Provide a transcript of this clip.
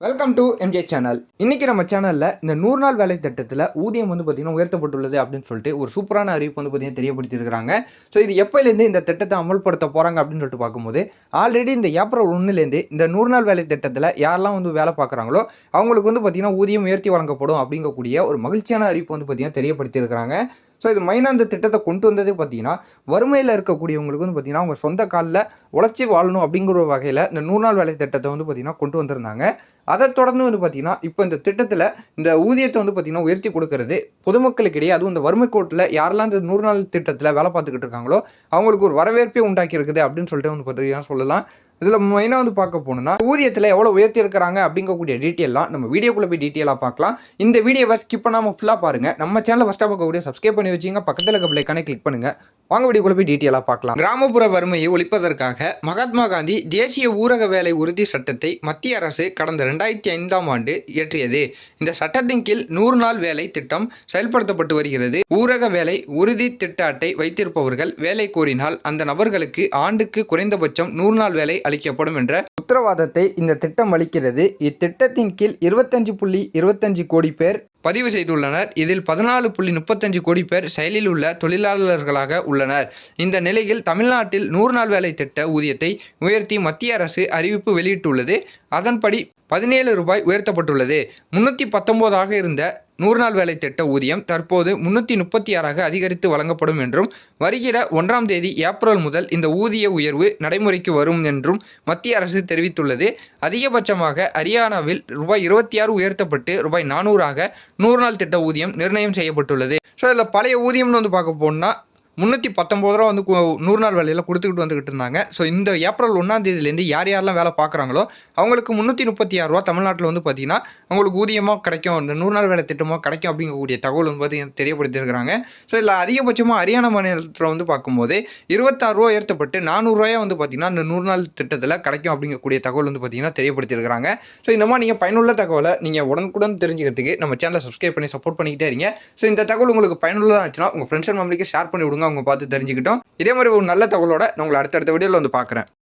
Welcome to MJ channel இன்றைக்கி நம்ம சேனலில் இந்த நூறு நாள் வேலை திட்டத்தில் ஊதியம் வந்து பார்த்திங்கன்னா உயர்த்தப்பட்டுள்ளது அப்படின்னு சொல்லிட்டு ஒரு சூப்பரான அறிவிப்பு வந்து பார்த்திங்கன்னா தெரியப்படுத்தியிருக்கிறாங்க. ஸோ இது எப்போலேருந்து இந்த திட்டத்தை அமல்படுத்த போகிறாங்க அப்படின்னு சொல்லிட்டு பார்க்கும்போது ஆல்ரெடி இந்த ஏப்ரல் ஒன்றுலேருந்து இந்த நூறு நாள் வேலை திட்டத்தில் யாரெல்லாம் வந்து வேலை பார்க்குறாங்களோ அவங்களுக்கு வந்து பார்த்திங்கன்னா ஊதியம் உயர்த்தி வழங்கப்படும் அப்படிங்கக்கூடிய ஒரு மகிழ்ச்சியான அறிவிப்பு வந்து பார்த்திங்கன்னா தெரியப்படுத்தியிருக்கிறாங்க. ஸோ இது மெயினாக இந்த திட்டத்தை கொண்டு வந்ததே பார்த்தீங்கன்னா வறுமையில் இருக்கக்கூடியவங்களுக்கு வந்து பார்த்தீங்கன்னா அவங்க சொந்த காலில் உழைச்சி வாழணும் அப்படிங்கிற ஒரு வகையில் இந்த நூறு நாள் வேலை திட்டத்தை வந்து பார்த்திங்கன்னா கொண்டு வந்திருந்தாங்க. அதை தொடர்ந்து வந்து பார்த்திங்கன்னா இப்போ இந்த திட்டத்தில் இந்த ஊதியத்தை வந்து பார்த்திங்கன்னா உயர்த்தி கொடுக்கறது பொதுமக்களுக்கிடையே அதுவும் இந்த வறுமை கோட்டில் யாரெல்லாம் இந்த நூறு நாள் திட்டத்தில் வேலை பார்த்துக்கிட்டு இருக்காங்களோ அவங்களுக்கு ஒரு வரவேற்பே உண்டாக்கி இருக்குது அப்படின்னு சொல்லிட்டு வந்து பார்த்தீங்கன்னா சொல்லலாம். இதில் மெயினாக வந்து பார்க்க போனோம்னா ஊதியத்தில் எவ்வளோ உயர்த்தியிருக்கிறாங்க அப்படிங்கக்கூடிய டீட்டெயிலாம் நம்ம வீடியோக்குள்ளே போய் டீட்டெயிலாக பார்க்கலாம். இந்த வீடியோவை ஸ்கிப் பண்ணாமல் ஃபுல்லாக பாருங்கள் நம்ம சேனலை ஃபஸ்ட்டாக பார்க்கக்கூடிய சப்ஸ்கிரைப் பண்ணி வச்சிங்க பக்கத்தில் இருக்க பிள்ளைக்கானே கிளிக் பண்ணுங்கள் வாங்க வீடியோக்குள்ளே போய் டீட்டெயிலாக பார்க்கலாம். கிராமப்புற வறுமையை ஒழிப்பதற்காக மகாத்மா காந்தி தேசிய ஊரக வேலை உறுதி சட்டத்தை மத்திய அரசு கடந்த ரெண்டாயிரத்தி ஐந்தாம் ஆண்டு இயற்றியது. இந்த சட்டத்தின் கீழ் நூறு நாள் வேலை திட்டம் செயல்படுத்தப்பட்டு வருகிறது. ஊரக வேலை உறுதி திட்ட அட்டை வைத்திருப்பவர்கள் வேலை கோரினால் அந்த நபர்களுக்கு ஆண்டுக்கு குறைந்தபட்சம் நூறு நாள் வேலை அளிக்கப்படும் என்ற உத்தரவாதத்தை இந்த திட்டம் அளிக்கிறது. இத்திட்டத்தின் கீழ் இருபத்தஞ்சு புள்ளி இருபத்தஞ்சு கோடி பேர் பதிவு செய்துள்ளனர். இதில் பதினாலு புள்ளி முப்பத்தஞ்சு கோடி பேர் செயலில் உள்ள தொழிலாளர்களாக உள்ளனர். இந்த நிலையில் தமிழ்நாட்டில் நூறு நாள் வேலை திட்ட ஊதியத்தை உயர்த்தி மத்திய அரசு அறிவிப்பு வெளியிட்டுள்ளது. அதன்படி பதினேழு ரூபாய் உயர்த்தப்பட்டுள்ளது. முன்னூற்றி பத்தொம்போதாக இருந்த நூறு நாள் வேலை திட்ட ஊதியம் தற்போது முன்னூற்றி முப்பத்தி ஆறாக அதிகரித்து வழங்கப்படும் என்றும் வருகிற ஒன்றாம் தேதி ஏப்ரல் முதல் இந்த ஊதிய உயர்வு நடைமுறைக்கு வரும் என்றும் மத்திய அரசு தெரிவித்துள்ளது. அதிகபட்சமாக ஹரியானாவில் ரூபாய் இருபத்தி ஆறு உயர்த்தப்பட்டு ரூபாய் நானூறாக நூறு நாள் திட்ட ஊதியம் நிர்ணயம் செய்யப்பட்டுள்ளது. ஸோ இதில் பழைய ஊதியம்னு வந்து பார்க்க போனால் முந்நூற்றி பத்தொம்பது ரூபா வந்து நூறு நாள் வேலையில் கொடுத்துக்கிட்டு வந்துக்கிட்டு இருந்தாங்க. ஸோ இந்த ஏப்ரல் ஒன்றாம் தேதியிலேருந்து யார் யாரெல்லாம் வேலை பார்க்குறாங்களோ அவங்களுக்கு முந்நூற்றி முப்பத்தி ஆறு ரூபா தமிழ்நாட்டில் வந்து பார்த்தீங்கன்னா அவங்களுக்கு ஊதியமாக கிடைக்கும் இந்த நூறு நாள் வேலை திட்டமாக கிடைக்கும் அப்படிங்கக்கூடிய தகவல் வந்து பார்த்தீங்கன்னா தெரியப்படுத்தியிருக்கிறாங்க. ஸோ இதில் அதிகபட்சமாக ஹரியானா மாநிலத்தில் வந்து பார்க்கும்போது இருபத்தாறு ரூபா உயர்த்தப்பட்டு நானூறுரூவாயா வந்து பார்த்தீங்கன்னா இந்த நூறு நாள் திட்டத்தில் கிடைக்கும் அப்படிங்கக்கூடிய தகவல் வந்து பார்த்தீங்கன்னா தெரியப்படுத்தியிருக்கிறாங்க. ஸோ இந்த மாதிரி நீங்கள் பயனுள்ள தகவலை நீங்கள் உடனுக்குடன் தெரிஞ்சுக்கிறதுக்கு நம்ம சேனலை சப்ஸ்கிரைப் பண்ணி சப்போர்ட் பண்ணிக்கிட்டே இருங்க. ஸோ இந்த தகவல் உங்களுக்கு பயனுள்ளதாக இருந்துச்சுன்னா உங்கள் ஃப்ரெண்ட்ஸ் அண்ட் ஃபேமிலிக்கு ஷேர் பண்ணி விடுங்க அவங்க பார்த்து தெரிஞ்சுக்கிட்டோம். இதே மாதிரி ஒரு நல்ல தகவலோட நான் உங்களை அடுத்தடுத்த வீடியோவில் வந்து பார்க்குறேன்.